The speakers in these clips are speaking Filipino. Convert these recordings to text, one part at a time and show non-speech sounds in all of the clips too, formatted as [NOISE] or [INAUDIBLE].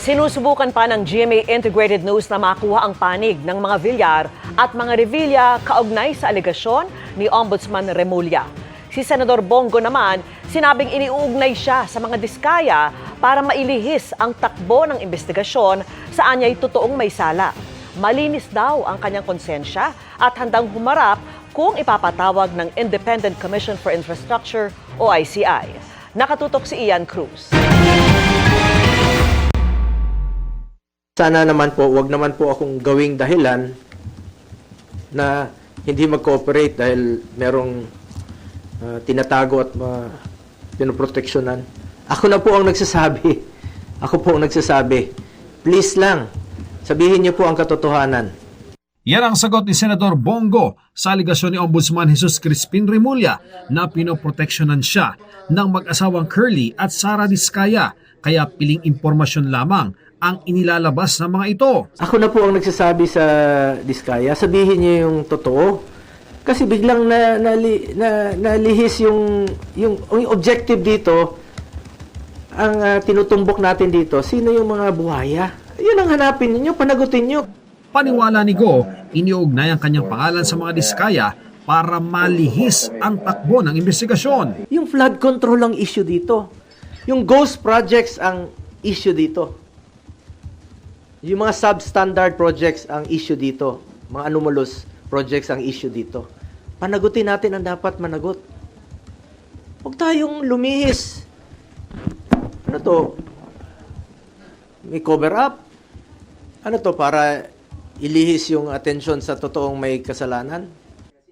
Sinusubukan pa ng GMA Integrated News na makuha ang panig ng mga Villar at mga Revilla kaugnay sa alegasyon ni Ombudsman Remulla. Si Senador Bongo naman, sinabing iniuugnay siya sa mga diskaya para mailihis ang takbo ng investigasyon sa anyay totoong may sala. Malinis daw ang kanyang konsensya at handang humarap kung ipapatawag ng Independent Commission for Infrastructure o ICI. Nakatutok si Ian Cruz. Sana naman po, wag naman po akong gawing dahilan na hindi mag-cooperate dahil merong ah, tinatago at uh, pinoproteksyonan. Ako na po ang nagsasabi. [LAUGHS] Ako po ang nagsasabi. Please lang, sabihin niyo po ang katotohanan. Yan ang sagot ni Senador Bongo sa aligasyon ni Ombudsman Jesus Crispin Remulla na pinoproteksyonan siya ng mag-asawang Curly at Sara Diskaya kaya piling impormasyon lamang ang inilalabas ng mga ito. Ako na po ang nagsasabi sa Diskaya, sabihin niyo yung totoo. Kasi biglang na, nali, na, nalihis yung, yung, yung objective dito, ang ah, tinutumbok natin dito, sino yung mga buhaya? Yun ang hanapin ninyo, panagutin nyo. Paniwala ni Go, iniugnay ang kanyang pangalan sa mga Diskaya para malihis ang takbo ng investigasyon. Yung flood control ang issue dito. Yung ghost projects ang issue dito. Yung mga substandard projects ang issue dito. Mga anomalous projects ang issue dito. Panagutin natin ang dapat managot. Huwag tayong lumihis. Ano to? May cover up? Ano to para ilihis yung atensyon sa totoong may kasalanan?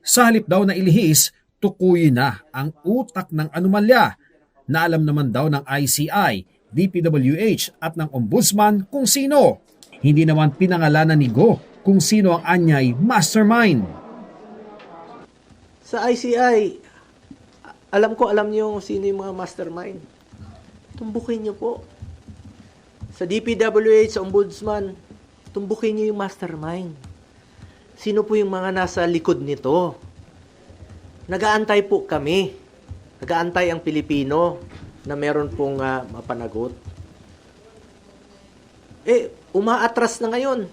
Sa halip daw na ilihis, tukuyin na ang utak ng anomalya na alam naman daw ng ICI, DPWH at ng Ombudsman kung sino. Hindi naman pinangalanan ni Go kung sino ang anyay mastermind. Sa ICI, alam ko, alam niyo sino yung mga mastermind. Tumbukin niyo po. Sa DPWH, sa Ombudsman, tumbukin niyo yung mastermind. Sino po yung mga nasa likod nito? Nagaantay po kami. Nagaantay ang Pilipino na meron pong ah, mapanagot. Eh, umaatras na ngayon.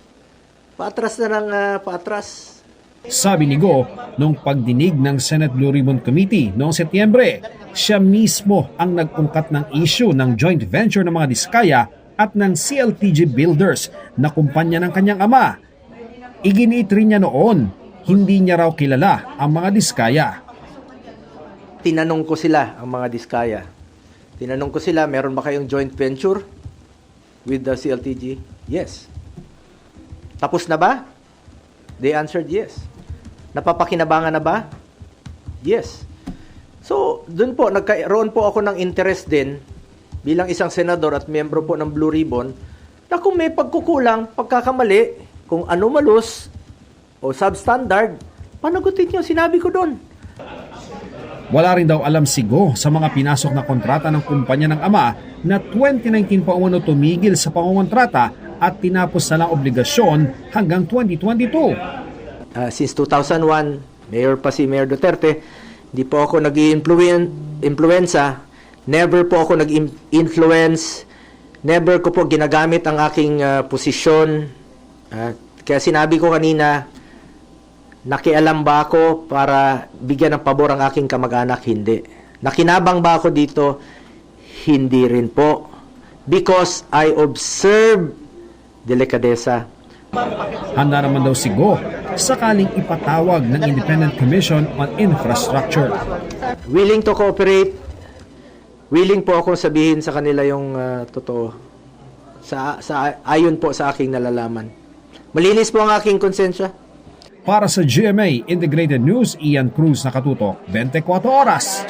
Paatras na ng ah, paatras. Sabi ni Go, nung pagdinig ng Senate Blue Ribbon Committee noong Setyembre, siya mismo ang nagungkat ng issue ng joint venture ng mga Diskaya at ng CLTG Builders na kumpanya ng kanyang ama. Iginiit rin niya noon, hindi niya raw kilala ang mga Diskaya. Tinanong ko sila, ang mga diskaya. Tinanong ko sila, meron ba kayong joint venture with the CLTG? Yes. Tapos na ba? They answered yes. Napapakinabangan na ba? Yes. So, dun po, nagkaroon po ako ng interest din bilang isang senador at miyembro po ng Blue Ribbon na kung may pagkukulang, pagkakamali, kung anomalous o substandard, panagutin niyo, sinabi ko doon. Wala rin daw alam si Go sa mga pinasok na kontrata ng kumpanya ng ama na 2019 pa umano tumigil sa pangontrata at tinapos na lang obligasyon hanggang 2022. Ah, since 2001, mayor pa si Mayor Duterte, hindi po ako nag influenza never po ako nag-influence, never ko po ginagamit ang aking ah, posisyon. Ah, kaya sinabi ko kanina, nakialam ba ako para bigyan ng pabor ang aking kamag-anak? Hindi. Nakinabang ba ako dito? Hindi rin po. Because I observe delikadesa. Handa naman daw si Go sakaling ipatawag ng Independent Commission on Infrastructure. willing to cooperate. Willing po akong sabihin sa kanila yung ah, totoo. Sa, sa, ayon po sa aking nalalaman. Malinis po ang aking konsensya. Para sa GMA Integrated News, Ian Cruz nakatutok, 24 oras.